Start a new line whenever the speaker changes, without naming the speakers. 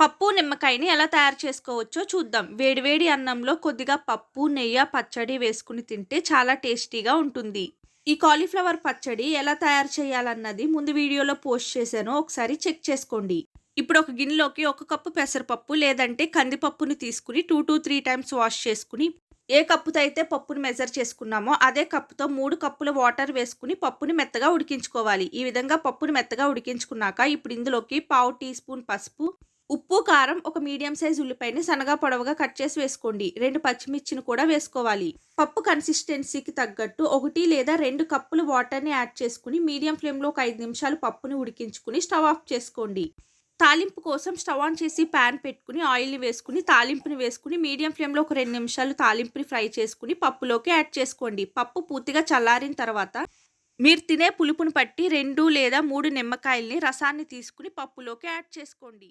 పప్పు నిమ్మకాయని ఎలా తయారు చేసుకోవచ్చో చూద్దాం. వేడివేడి అన్నంలో కొద్దిగా పప్పు నెయ్యి పచ్చడి వేసుకుని తింటే చాలా టేస్టీగా ఉంటుంది. ఈ కాలీఫ్లవర్ పచ్చడి ఎలా తయారు చేయాలన్నది ముందు వీడియోలో పోస్ట్ చేశాను. ఒకసారి చెక్ చేసుకోండి. ఇప్పుడు ఒక గిన్నెలోకి ఒక కప్పు పెసరపప్పు లేదంటే కందిపప్పుని తీసుకుని two to three times wash చేసుకుని ఏ కప్పుతో అయితే పప్పుని మెజర్ చేసుకున్నామో అదే కప్పుతో మూడు కప్పుల వాటర్ వేసుకుని పప్పుని మెత్తగా ఉడికించుకోవాలి. ఈ విధంగా పప్పుని మెత్తగా ఉడికించుకున్నాక ఇప్పుడు ఇందులోకి పావు టీ స్పూన్ పసుపు ఉప్పు కారం ఒక మీడియం సైజ్ ఉల్లిపాయని సన్నగా పొడవుగా కట్ చేసి వేసుకోండి. రెండు పచ్చిమిర్చిని కూడా వేసుకోవాలి. పప్పు కన్సిస్టెన్సీకి తగ్గట్టు ఒకటి లేదా రెండు కప్పులు వాటర్ని యాడ్ చేసుకుని మీడియం ఫ్లేమ్లో ఒక ఐదు నిమిషాలు పప్పుని ఉడికించుకుని స్టవ్ ఆఫ్ చేసుకోండి. తాలింపు కోసం స్టవ్ ఆన్ చేసి ప్యాన్ పెట్టుకుని ఆయిల్ని వేసుకుని తాలింపుని వేసుకుని మీడియం ఫ్లేమ్లో ఒక రెండు నిమిషాలు తాలింపుని ఫ్రై చేసుకుని పప్పులోకి యాడ్ చేసుకోండి. పప్పు పూర్తిగా చల్లారిన తర్వాత మీరు తినే పులుపును పట్టి రెండు లేదా మూడు నిమ్మకాయల్ని రసాన్ని తీసుకుని పప్పులోకి యాడ్ చేసుకోండి.